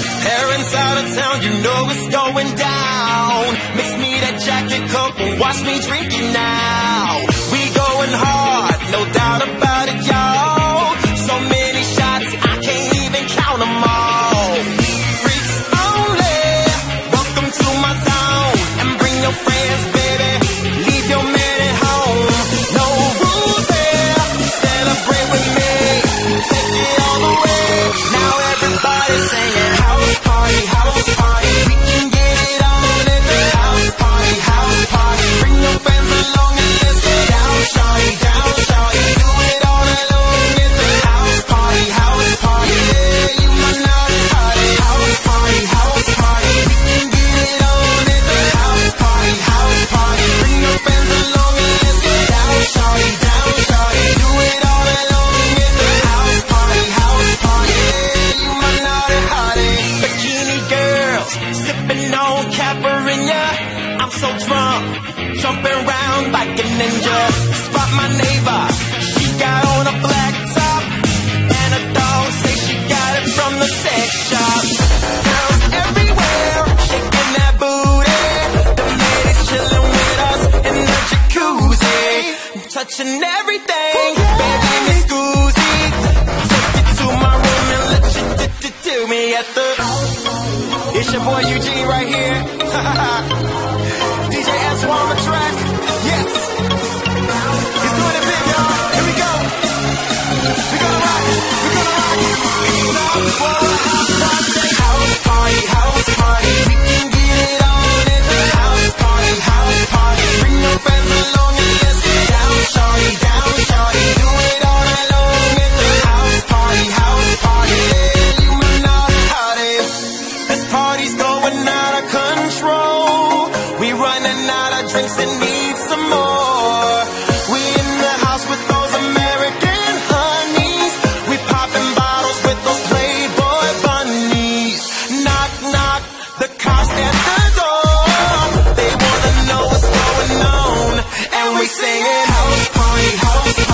Parents out of town, you know it's going down. Mix me that jacket coat and watch me drink it now. your boy Eugene right here. DJ Antoine house.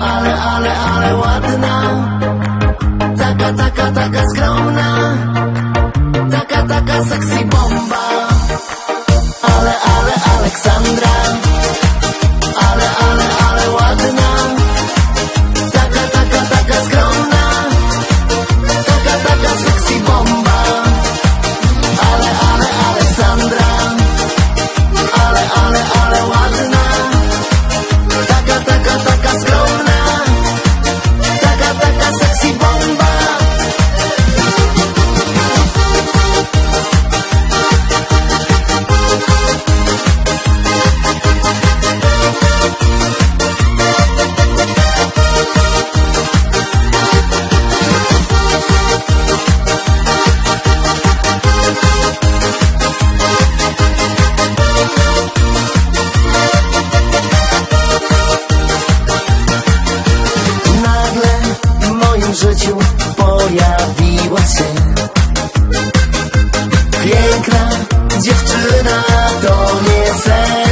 Ale, ale, ale ładna. Taka, taka, taka skromna. Taka, taka sexy bomba. Ale, ale, Aleksandra. Piękna dziewczyna to nie sen.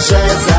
że